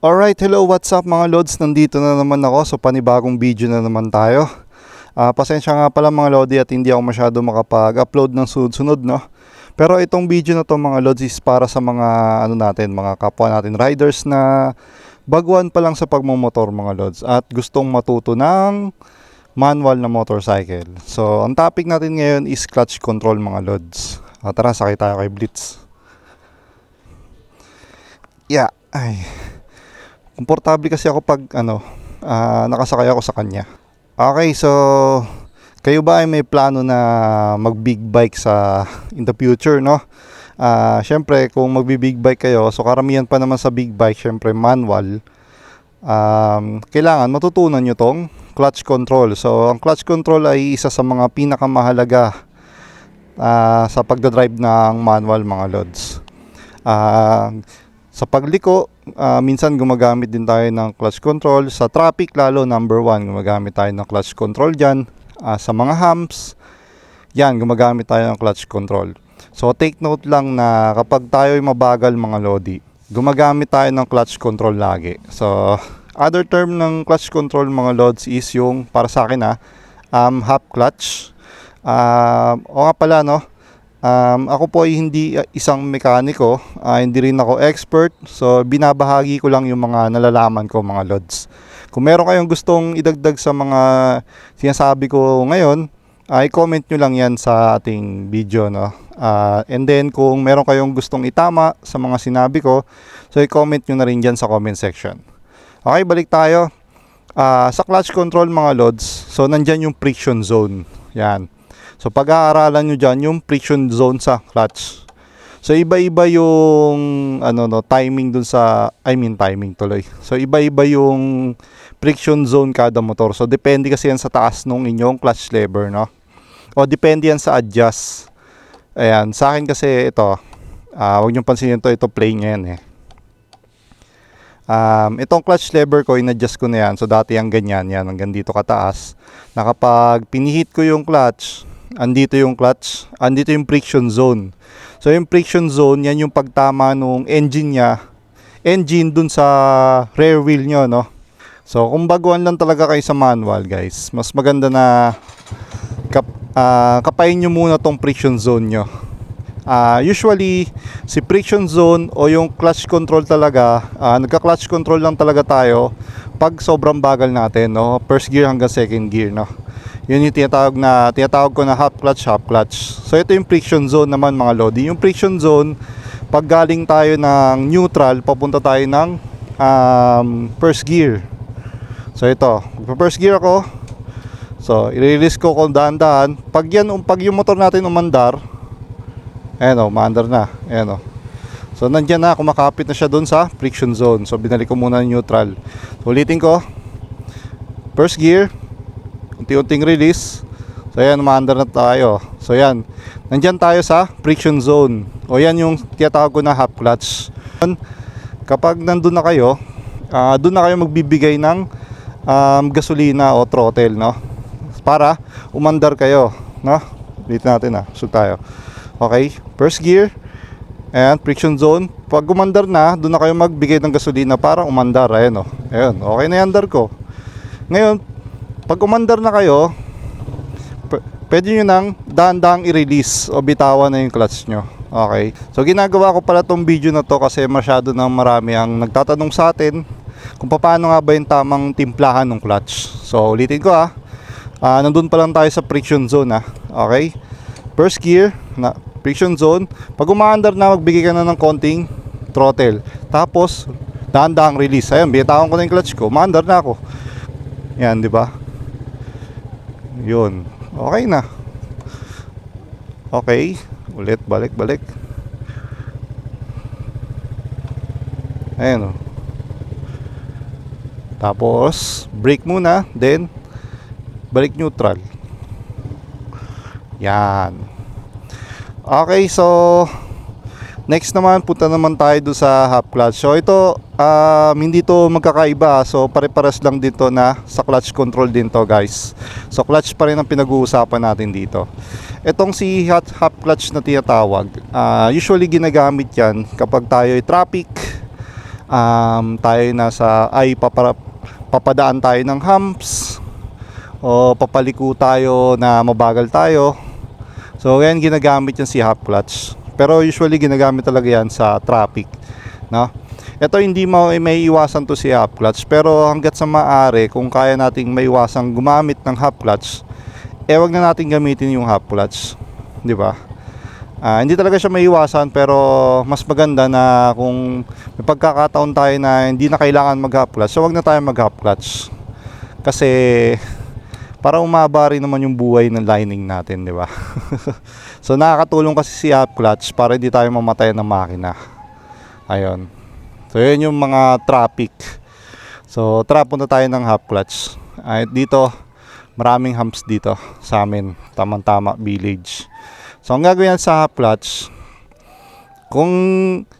Alright, hello, what's up mga lods? Nandito na naman ako sa panibagong video na naman tayo. Ah, pasensya nga pala mga lodi at hindi ako masyado makapag-upload ng sunod-sunod, no? Pero itong video na to mga lods is para sa mga ano natin, mga kapwa natin riders na baguhan pa lang sa pagmumotor mga lods at gustong matuto ng manual na motorcycle. So, ang topic natin ngayon is clutch control mga lods. Ah, tara, sakay tayo kay Blitz. Yeah, ay. Komportable kasi ako pag ano, ah, nakasakay ako sa kanya. Okay, so kayo ba ay may plano na mag big bike sa in the future, no? Ah, syempre kung magbi big bike kayo, so karamihan pa naman sa big bike, syempre manual. Um, kailangan matutunan nyo tong clutch control. So, ang clutch control ay isa sa mga pinakamahalaga ah, sa pagdadrive ng manual mga lods. Ah, sa pagliko, ah, minsan gumagamit din tayo ng clutch control. Sa traffic lalo, number one, gumagamit tayo ng clutch control dyan. Ah, sa mga humps, yan, gumagamit tayo ng clutch control. So take note lang na kapag tayo ay mabagal mga lodi, gumagamit tayo ng clutch control lagi. So other term ng clutch control mga lods is yung para sa akin ah, um, half clutch. Um, o nga pala no, Um, ako po ay hindi uh, isang mekaniko, ah, hindi rin ako expert, so binabahagi ko lang yung mga nalalaman ko mga lods. Kung meron kayong gustong idagdag sa mga sinasabi ko ngayon, ay comment nyo lang yan sa ating video. No? Ah, and then kung meron kayong gustong itama sa mga sinabi ko, so i-comment nyo na rin dyan sa comment section. Okay, balik tayo. Ah, sa clutch control mga lods, so nandyan yung friction zone. Yan. So pag-aaralan nyo dyan yung friction zone sa clutch. So iba-iba yung ano no timing dun sa I mean timing tuloy. So iba-iba yung friction zone kada motor. So depende kasi yan sa taas nung inyong clutch lever no. O depende yan sa adjust. Ayan, sa akin kasi ito, ah huwag niyo pansinin ito, ito plain yan eh. Um, itong clutch lever ko, in-adjust ko na yan. So, dati ang ganyan, yan, hanggang dito kataas. Na kapag pinihit ko yung clutch, andito yung clutch, andito yung friction zone. So, yung friction zone, yan yung pagtama nung engine niya, engine dun sa rear wheel nyo, no? So, kung baguhan lang talaga kayo sa manual, guys, mas maganda na kap, ah, kapain nyo muna tong friction zone nyo. Ah, usually, si friction zone o yung clutch control talaga, ah, nagka-clutch control lang talaga tayo pag sobrang bagal natin, no? First gear hanggang second gear, no? Yun yung tinatawag na tinatawag ko na half clutch, half clutch. So ito yung friction zone naman mga lodi. Yung friction zone pag galing tayo ng neutral, papunta tayo ng um, first gear. So ito, first gear ako. So i-release ko kung dahan-dahan. Pag yan, um, pag yung motor natin umandar, ayan o, umandar na. Ayan o. So nandyan na, kumakapit na siya doon sa friction zone. So binalik ko muna neutral. So ulitin ko. First gear, unti-unting release. So yan, umaandar na tayo. So yan, nandyan tayo sa friction zone. O yan yung tiyatawag ko na half clutch. Kapag nandun na kayo, ah doon na kayo magbibigay ng um, gasolina o throttle, no? Para umandar kayo, no? Dito natin ah, sug tayo. Okay, first gear, and friction zone. Pag umandar na, doon na kayo magbigay ng gasolina para umandar. Ayan o. Ayan, okay na yung andar ko. Ngayon, pag umandar na kayo, pwede nyo nang dahan-dahang i-release o bitawan na yung clutch nyo. Okay. So ginagawa ko pala tong video na to kasi masyado nang marami ang nagtatanong sa atin kung paano nga ba yung tamang timplahan ng clutch. So ulitin ko ah. Ah, nandun pa lang tayo sa friction zone ah. Okay? First gear na friction zone. Pag umaandar na, magbigay ka na ng konting throttle. Tapos, dahan-dahang release. Ayun, bitawan ko na yung clutch ko. Umaandar na ako. Yan, di ba? Yun. Okay na. Okay. Ulit, balik, balik. Ayan o. Tapos, brake muna. Then, balik neutral. Yan. Okay, so next naman punta naman tayo do sa half clutch. So ito um, hindi to magkakaiba. So pare-pares lang dito na sa clutch control din to, guys. So clutch pa rin ang pinag-uusapan natin dito. Itong si half, half clutch na tinatawag, ah, usually ginagamit 'yan kapag tayo ay traffic um, tayo nasa ay papara, papadaan tayo ng humps o papaliko tayo na mabagal tayo. So yan ginagamit yan si half clutch. Pero usually ginagamit talaga yan sa traffic, no? Ito hindi mo may iwasan to si half clutch pero hangga't sa maaari kung kaya nating maiwasang gumamit ng half clutch, eh wag na natin gamitin yung half clutch, 'di ba? Ah, hindi talaga siya maiwasan pero mas maganda na kung may pagkakataon tayo na hindi na kailangan mag half clutch, so wag na tayo mag half clutch. Kasi para umaba rin naman yung buhay ng lining natin, di ba? so nakakatulong kasi si half clutch para hindi tayo mamatay ng makina. Ayun. So yun yung mga traffic. So tara punta tayo ng half clutch. Ay dito maraming humps dito sa amin. Tamang-tama village. So ang gagawin sa half clutch kung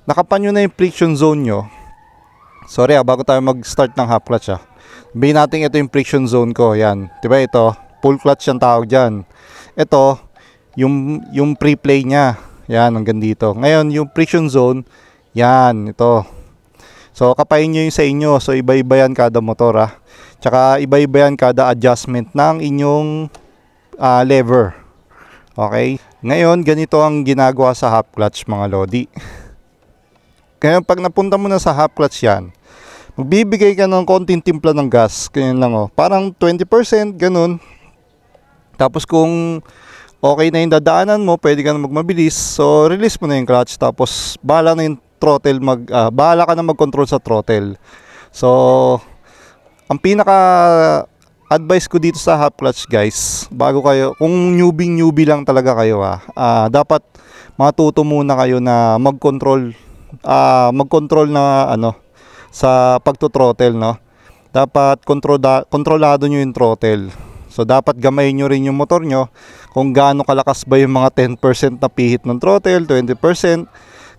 nakapanyo na yung friction zone nyo sorry ah, bago tayo mag-start ng half clutch ah Sabihin natin ito yung friction zone ko. Yan. Diba ito? Full clutch yung tawag dyan. Ito, yung, yung pre-play niya. Yan, hanggang dito. Ngayon, yung friction zone, yan, ito. So, kapain nyo yung sa inyo. So, iba-iba yan kada motor ah. Tsaka, iba-iba yan kada adjustment ng inyong ah, lever. Okay? Ngayon, ganito ang ginagawa sa half clutch mga lodi. Ngayon, pag napunta mo na sa half clutch yan, magbibigay ka ng konting timpla ng gas. Ganyan lang oh. Parang 20%, ganun. Tapos kung okay na yung dadaanan mo, pwede ka na magmabilis. So, release mo na yung clutch. Tapos, bahala na yung throttle mag... ah, bahala ka na mag-control sa throttle. So, ang pinaka advice ko dito sa half clutch guys, bago kayo, kung newbie newbie lang talaga kayo ah, ah, dapat matuto muna kayo na mag-control ah, mag-control na ano sa pagto-throttle no. Dapat kontroda, kontrolado nyo yung throttle. So dapat gamayin nyo rin yung motor nyo kung gaano kalakas ba yung mga 10% na pihit ng throttle, 20%.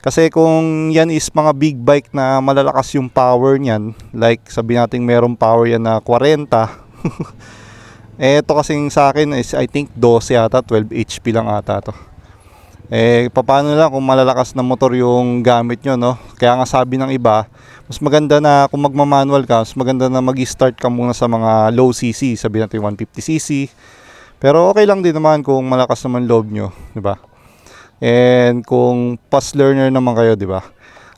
Kasi kung yan is mga big bike na malalakas yung power niyan, like sabi natin merong power yan na 40. eh ito kasing sa akin is I think 12 yata, 12 HP lang ata to. Eh paano lang kung malalakas na motor yung gamit nyo no? Kaya nga sabi ng iba, mas maganda na kung magmamanual ka, mas maganda na mag-start ka muna sa mga low CC, sabi natin 150cc. Pero okay lang din naman kung malakas naman loob nyo, di ba? And kung fast learner naman kayo, di ba?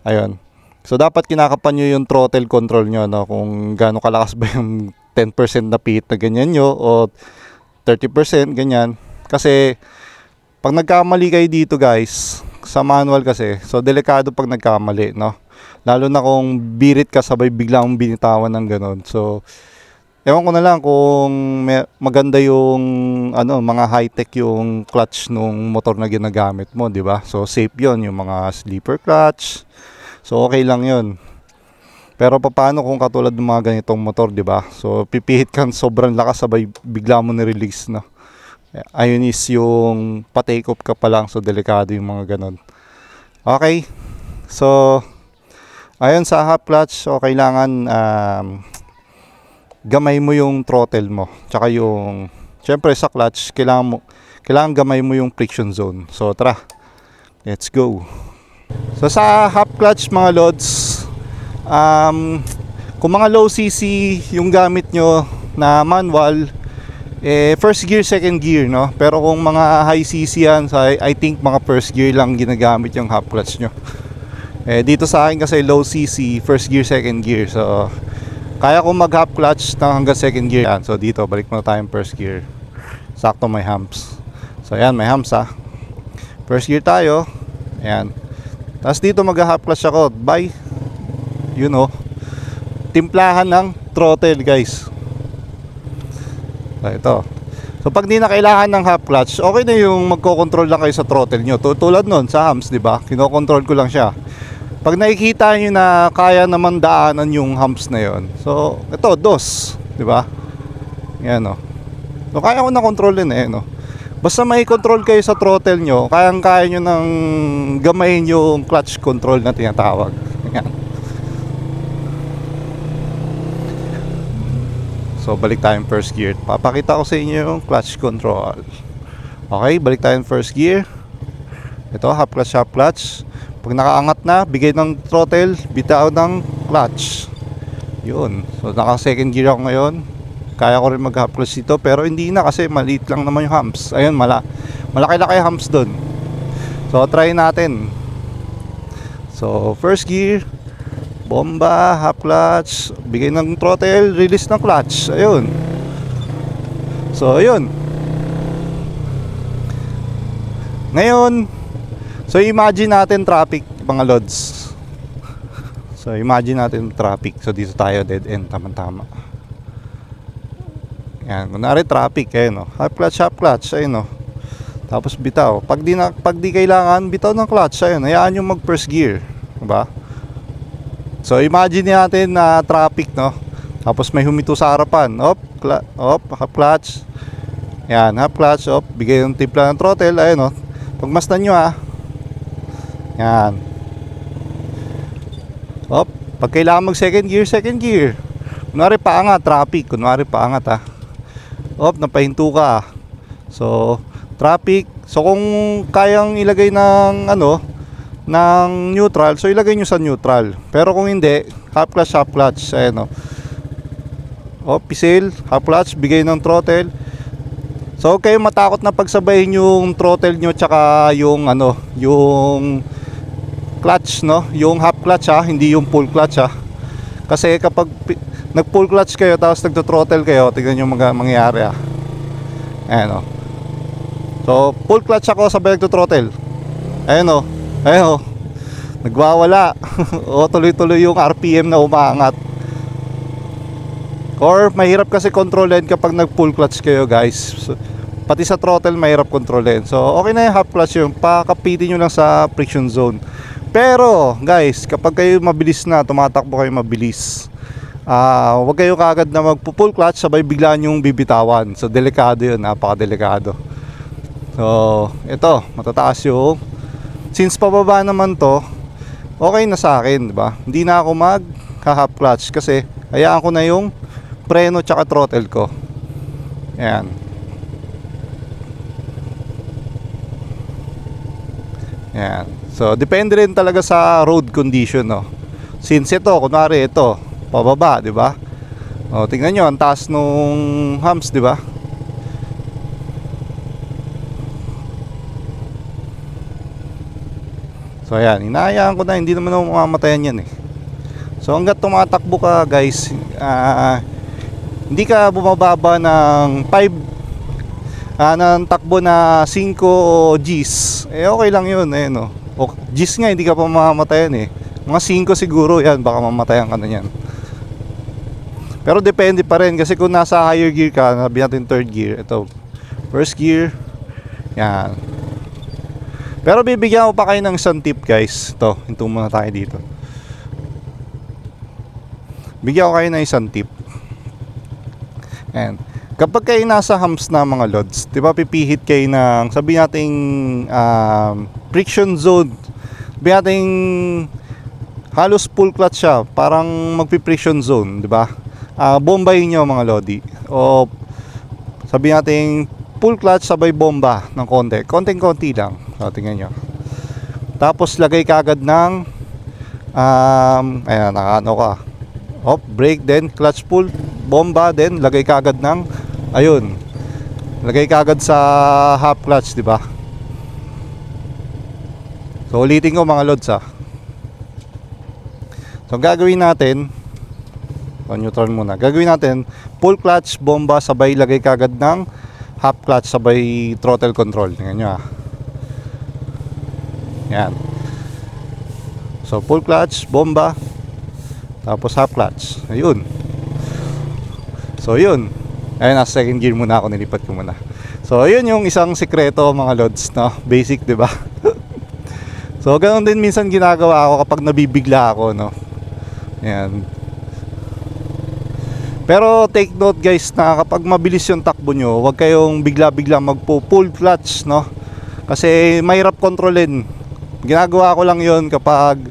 Ayun. So dapat kinakapan nyo yung throttle control nyo, no? Kung gaano kalakas ba yung 10% na pihit na ganyan nyo o 30% ganyan. Kasi pag nagkamali kayo dito guys, sa manual kasi, so delikado pag nagkamali, no? Lalo na kung birit ka sabay bigla mong binitawan ng ganun. So, ewan ko na lang kung may, maganda yung ano, mga high-tech yung clutch nung motor na ginagamit mo, di ba? So, safe yon yung mga sleeper clutch. So, okay lang yon Pero paano kung katulad ng mga ganitong motor, di ba? So, pipihit kang sobrang lakas sabay bigla mo ni-release, no? Ayun is yung pa-take off ka pa lang, so delikado yung mga ganun. Okay. So, Ayon sa half clutch, so kailangan um, gamay mo yung throttle mo. Tsaka yung, syempre sa clutch, kailangan mo, kailangan gamay mo yung friction zone. So tara, let's go. So sa half clutch mga lods, um, kung mga low CC yung gamit nyo na manual, eh, first gear, second gear, no? Pero kung mga high CC yan, I, I think mga first gear lang ginagamit yung half clutch nyo. Eh, dito sa akin kasi low CC, first gear, second gear. So, kaya ko mag half clutch na hanggang second gear. Yan. So, dito, balik muna tayong first gear. Sakto may humps. So, ayan, may humps ha. First gear tayo. Ayan. Tapos dito mag half clutch ako. Bye. You know. Timplahan ng throttle guys. So, ito. So pag di na kailangan ng half clutch, okay na yung magko-control lang kayo sa throttle nyo. Tulad nun sa hams, di ba? Kino-control ko lang siya. Pag nakikita nyo na kaya naman daanan yung humps na yon so ito, dos, di ba? Yan o. So kaya ko na kontrolin eh, no? Basta may control kayo sa throttle nyo, kayang-kaya nyo nang gamayin yung clutch control na tinatawag. Yan. So balik tayong first gear. Papakita ko sa inyo yung clutch control. Okay, balik tayong first gear. Ito, half clutch, half clutch. Pag nakaangat na, bigay ng throttle, bitaw ng clutch. Yun. So naka second gear ako ngayon. Kaya ko rin mag half clutch dito pero hindi na kasi maliit lang naman yung humps. Ayun, mala malaki-laki humps doon. So try natin. So first gear, bomba, half clutch, bigay ng throttle, release ng clutch. Ayun. So ayun. Ngayon, so imagine natin traffic mga lods. So imagine natin traffic. So dito tayo dead end tama-tama. Yan, kunwari traffic eh no. Half clutch, half clutch, ayun no. Tapos bitaw. Pag di na pag di kailangan bitaw ng clutch, ayun, hayaan yung mag first gear, 'di ba? So imagine natin na traffic no. Tapos may humito sa harapan. Op, cla- op, half clutch. Yan, half clutch, op, bigay yung timpla ng throttle, ayun no. Pagmasdan nyo ah. Yan. Op, pag kailangan mag second gear, second gear. Kunwari paangat, traffic. Kunwari paangat ah. Op, napahinto ka. So, traffic. So, kung kayang ilagay ng ano, ng neutral, so ilagay nyo sa neutral. Pero kung hindi, half clutch, half clutch. Ayan o. O, pisil, half clutch, bigay ng throttle. So, huwag kayong matakot na pagsabayin yung throttle nyo tsaka yung ano, yung clutch, no? Yung half clutch ha, hindi yung full clutch ha. Kasi kapag nag full clutch kayo tapos nagto-throttle kayo, tingnan yung mga mangyayari ha. Ayan o. So, full clutch ako sabay nagto-throttle. Ayan o. Ayan o. Nagwawala. o tuloy-tuloy yung RPM na umaangat. Or mahirap kasi kontrolin kapag nag full clutch kayo guys. So, pati sa throttle mahirap kontrolin. So okay na yung half clutch yung pakapitin nyo lang sa friction zone. Pero guys, kapag kayo mabilis na, tumatakbo kayo mabilis. Ah, wag kayo kagad na mag full clutch sabay biglaan yung bibitawan. So delikado 'yun, napakadelikado. So, ito, matataas yung since pababa naman 'to, okay na sa akin, 'di ba? Hindi na ako mag half clutch kasi hayaan ko na yung preno tsaka throttle ko. Ayan. Ayan. So, depende rin talaga sa road condition, no. Since ito, kunwari ito, pababa, di ba? O, tingnan nyo, ang taas nung humps, di ba? So, ayan, hinahayaan ko na, hindi naman ako mamamatayan yan eh. So, hanggat tumatakbo ka, guys, ah, hindi ka bumababa ng 5 ah, ng takbo na 5 o Gs. Eh okay lang yun eh no? O, Gs nga hindi ka pa mamamatayan eh. Mga 5 siguro yan. Baka mamatayan ka na yan pero depende pa rin. Kasi kung nasa higher gear ka sabi natin third gear ito first gear yan pero bibigyan ko pa kayo ng isang tip guys ito hinto muna tayo dito bigyan ko kayo ng isang tip And kapag kayo nasa humps na mga lods, 'di ba pipihit kayo ng sabi nating um, friction zone. Sabi nating halos full clutch siya, parang magpi-friction zone, 'di ba? Ah, bombay niyo mga lodi. O sabi nating full clutch sabay bomba ng konti. Konting-konti lang. So, tingnan nyo. Tapos lagay ka agad ng um, ayan, nakaano ka. Hop, brake, then clutch pull, bomba, then lagay ka agad ng ayun. Lagay ka agad sa half clutch, di ba? So ulitin ko mga lods ha. So ang gagawin natin, o neutral muna. Gagawin natin full clutch, bomba, sabay lagay ka agad ng half clutch, sabay throttle control. Tingnan nyo ha. Yan. So full clutch, bomba, tapos half clutch. Ayun. So yun. Ayun, nasa second gear muna ako, nilipat ko muna. So ayun yung isang sikreto mga lods, no? Basic, 'di ba? so ganoon din minsan ginagawa ako kapag nabibigla ako, no? Yan. Pero take note guys na kapag mabilis yung takbo nyo, huwag kayong bigla-bigla magpo-full clutch, no? Kasi mahirap kontrolin. Ginagawa ko lang yon kapag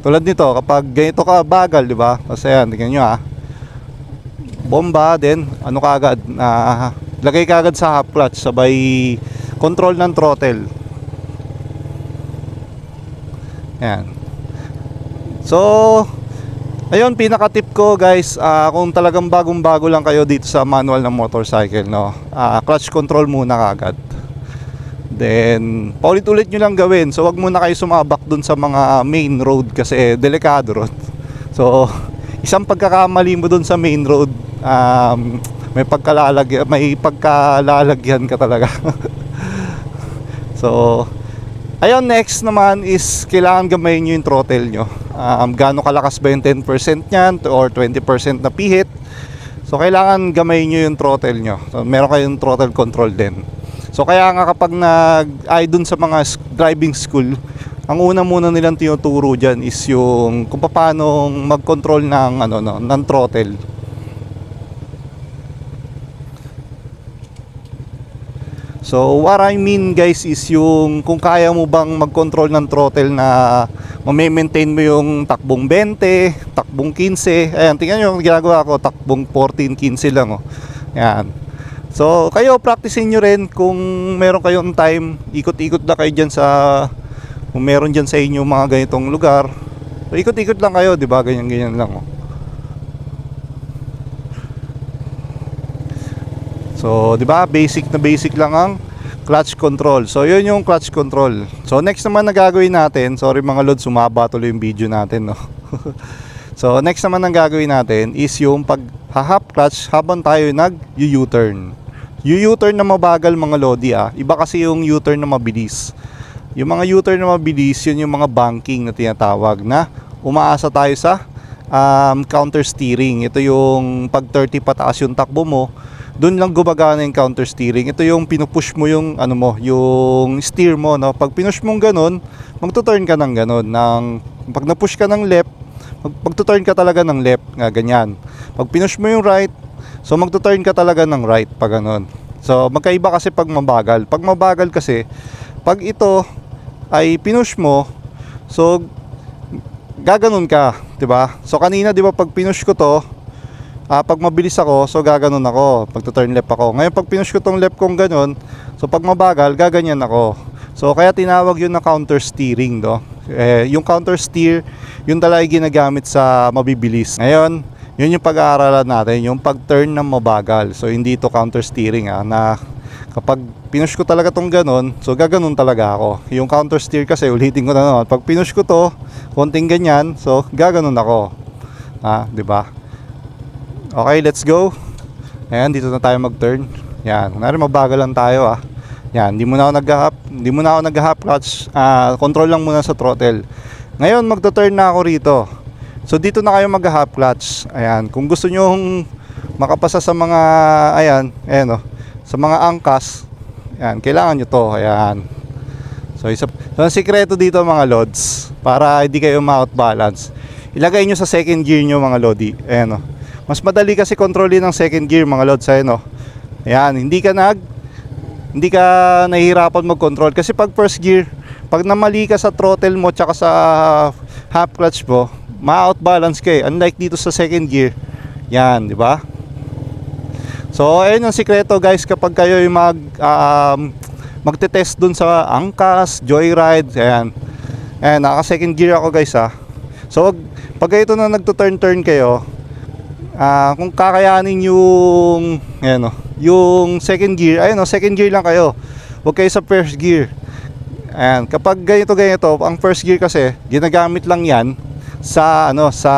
tulad nito, kapag ganito ka bagal, di ba? Kasi yan, tingnan nyo ah. Bomba, then ano ka agad, na lagay ka sa half clutch, sabay control ng throttle. Yan. So, Ayun, pinaka-tip ko guys, ah, kung talagang bagong-bago lang kayo dito sa manual ng motorcycle, no? Ah, clutch control muna kagad. Then, paulit-ulit nyo lang gawin. So, wag muna kayo sumabak dun sa mga main road kasi delikado ron. So, isang pagkakamali mo dun sa main road, um, may pagkalalagyan, may pagkalalagyan ka talaga. so, ayun, next naman is kailangan gamayin nyo yung throttle nyo. Um, gaano kalakas ba yung 10% nyan or 20% na pihit. So, kailangan gamayin nyo yung throttle nyo. So, meron kayong throttle control din. So kaya nga kapag nag ay dun sa mga driving school, ang una muna nilang tinuturo diyan is yung kung paano mag-control ng ano no, ng throttle. So what I mean guys is yung kung kaya mo bang mag-control ng throttle na ma-maintain mo yung takbong 20, takbong 15. Ayan, tingnan nyo yung ginagawa ko, takbong 14, 15 lang oh. Ayan. So, kayo practicein nyo rin kung meron kayong time, ikot-ikot na kayo dyan sa kung meron dyan sa inyo mga ganitong lugar. So, ikot-ikot lang kayo, di ba? Ganyan-ganyan lang. Oh. So, di ba? Basic na basic lang ang clutch control. So, yun yung clutch control. So, next naman na gagawin natin, sorry mga lod, sumaba tuloy yung video natin, no? so, next naman na gagawin natin is yung pag hahap clutch habang tayo nag-U-turn. U-turn na mabagal mga lodi ah. Iba kasi yung U-turn na mabilis. Yung mga U-turn na mabilis, yun yung mga banking na tinatawag na umaasa tayo sa um, counter steering. Ito yung pag 30 pataas yung takbo mo, doon lang gumagana yung counter steering. Ito yung pinupush mo yung ano mo, yung steer mo, no. Pag pinush mong ganun, magto-turn ka ng ganun. Ng pag na-push ka ng left, mag magto-turn ka talaga ng left, nga ganyan. Pag pinush mo yung right, so magto-turn ka talaga ng right pag ganun. So magkaiba kasi pag mabagal. Pag mabagal kasi, pag ito ay pinush mo, so gaganon ka, 'di ba? So kanina 'di ba pag pinush ko to, ah, pag mabilis ako, so gaganon ako, pagto-turn left ako. Ngayon pag pinush ko tong left kong ganon, so pag mabagal, gaganyan ako. So kaya tinawag yun na counter steering, no? Eh, yung counter steer, yun talaga ginagamit sa mabibilis. Ngayon, yun yung pag-aaralan natin, yung pag-turn ng mabagal. So hindi to counter steering ah, na kapag pinush ko talaga tong ganon, so gaganon talaga ako. Yung counter steer kasi, ulitin ko na naman, pag pinush ko to, konting ganyan, so gaganon ako. Ah, 'di ba? Okay, let's go. Ayan, dito na tayo mag-turn. Yan, kunwari mabagal lang tayo ah. Yan, hindi muna ako nag-hap, hindi muna ako nag-hap clutch. Ah, control lang muna sa throttle. Ngayon, magto-turn na ako rito. So dito na kayo mag-hap clutch. Ayan, kung gusto niyo makapasa sa mga ayan, ayan oh, sa mga angkas, ayan, kailangan niyo to. Ayan. So isa so, ang sikreto dito mga lods para hindi kayo ma-out balance. Ilagay niyo sa second gear niyo mga lodi. Ayan oh. Mas madali kasi kontrolin ng second gear mga lods ayan oh. Ayan, hindi ka nag hindi ka nahihirapan mag-control kasi pag first gear, pag namali ka sa throttle mo tsaka sa half clutch mo, ma-out balance ka eh. Unlike dito sa second gear. Yan, di ba? So, ayun ang sikreto guys kapag kayo yung mag um, magte-test dun sa angkas, joyride, ayan. Ayan, naka second gear ako guys ha. So, wag, pag ito na nagto-turn-turn kayo, ah kung kakayanin yung ayan oh, yung second gear, ayun oh, second gear lang kayo. Huwag kayo sa first gear. Ayan, kapag ganito ganito, ang first gear kasi ginagamit lang 'yan sa ano, sa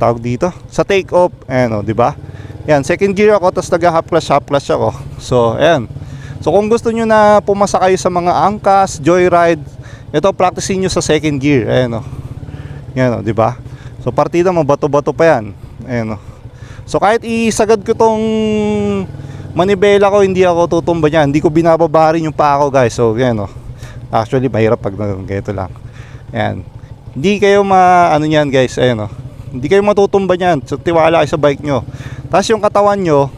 tawag dito, sa take off. Ayan oh, 'di ba? Yan, second gear ako tapos nag half clutch, half clutch ako. So, ayan. So kung gusto nyo na pumasa kayo sa mga angkas, joyride, ito practicein nyo sa second gear. Ayan o. Yan o, di ba? So partida mo, bato-bato pa yan. Ayan o. So kahit isagad ko tong manibela ko, hindi ako tutumba niyan. Hindi ko binababa rin yung paa ko guys. So yan o. Actually, mahirap pag ganito lang. Ayan. Hindi kayo ma, ano yan guys, ayan o. Hindi kayo matutumba niyan. So tiwala kayo sa bike nyo. Tapos yung katawan nyo,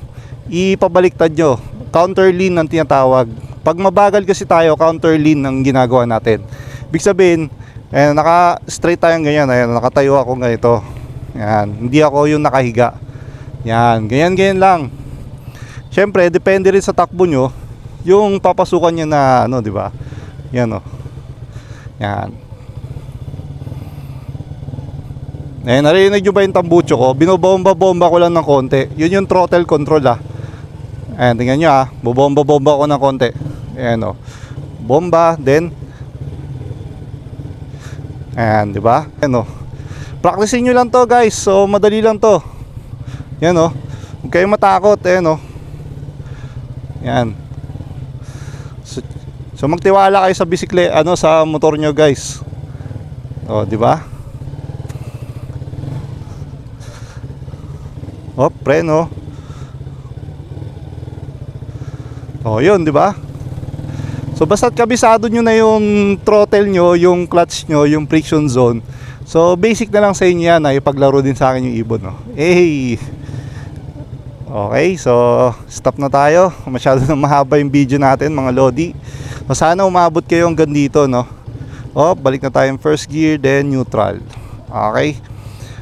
ipabaliktad nyo. Counter lean ang tinatawag. Pag mabagal kasi tayo, counter lean ang ginagawa natin. Ibig sabihin, eh, naka-straight tayong ganyan. Ayan, nakatayo ako ganito. Yan. Hindi ako yung nakahiga. Yan. Ganyan-ganyan lang. Siyempre, depende rin sa takbo nyo, yung papasukan nyo na, ano, di ba? Yan, oh. Yan. Eh, narinig nyo ba yung tambucho ko? Binobomba-bomba ko lang ng konti. Yun yung throttle control ah. Ayan, tingnan nyo ah. Bobomba-bomba ko ng konti. Ayan o. Bomba, then... Ayan, di ba? Ayan o. Practicein nyo lang to guys. So, madali lang to. Yan o. Huwag kayong matakot. Ayan o. Yan. So, so magtiwala kayo sa bisikle, ano, sa motor nyo guys. O, di ba? Oh, preno. Oh, yun, di ba? So, basta't kabisado nyo na yung throttle nyo, yung clutch nyo, yung friction zone. So, basic na lang sa inyo yan, ay ipaglaro din sa akin yung ibon, no? Hey! Okay, so, stop na tayo. Masyado na mahaba yung video natin, mga lodi. So, sana umabot kayo hanggang dito, no? Oh, balik na tayo first gear, then neutral. Okay?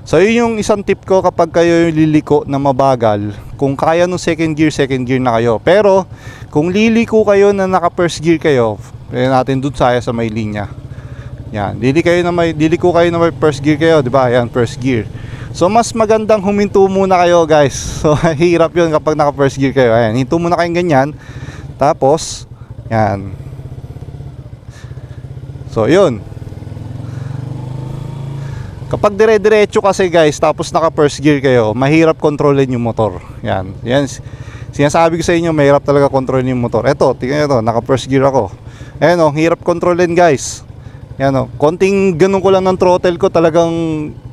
So yun yung isang tip ko kapag kayo yung liliko na mabagal. Kung kaya nung second gear, second gear na kayo. Pero kung liliko kayo na naka first gear kayo, pwede natin dun saya sa may linya. Yan, dili kayo na may liliko kayo na may first gear kayo, 'di ba? Yan, first gear. So mas magandang huminto muna kayo, guys. So hirap 'yun kapag naka first gear kayo. Ayan, hinto muna kayong ganyan. Tapos yan. So 'yun. Kapag dire-diretso kasi guys, tapos naka first gear kayo, mahirap kontrolin yung motor. Yan. Yan. Sinasabi ko sa inyo, mahirap talaga kontrolin yung motor. Eto, tingnan nyo to, naka first gear ako. Ayan o, hirap kontrolin guys. Yan o, konting ganun ko lang ng throttle ko, talagang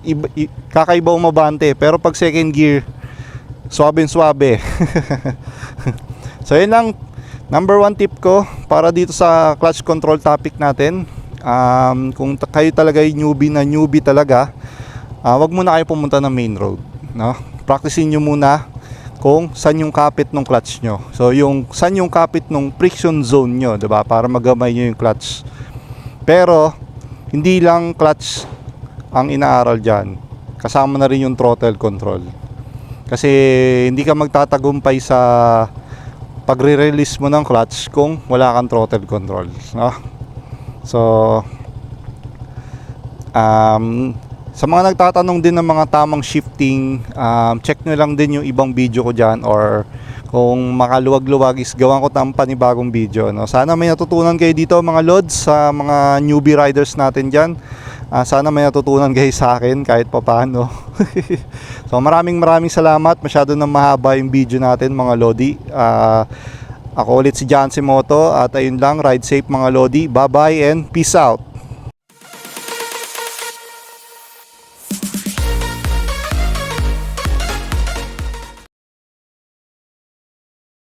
iba, i, kakaiba umabante. Pero pag second gear, swabe swabe. so yun lang, number one tip ko para dito sa clutch control topic natin um, kung kayo talaga yung newbie na newbie talaga, uh, wag muna kayo pumunta ng main road. No? Practicein nyo muna kung saan yung kapit ng clutch nyo. So, yung saan yung kapit ng friction zone nyo, 'di ba Para magamay nyo yung clutch. Pero, hindi lang clutch ang inaaral dyan. Kasama na rin yung throttle control. Kasi, hindi ka magtatagumpay sa pagre-release mo ng clutch kung wala kang throttle control. No? So, um, sa mga nagtatanong din ng mga tamang shifting, um, check nyo lang din yung ibang video ko dyan or kung makaluwag-luwag is gawan ko ng panibagong video. No? Sana may natutunan kayo dito mga lods sa mga newbie riders natin dyan. Ah, sana may natutunan kayo sa akin kahit papaano. so maraming maraming salamat. Masyado na mahaba yung video natin mga lodi. Ah, ako ulit si John Simoto at ayun lang, ride safe mga lodi. Bye bye and peace out.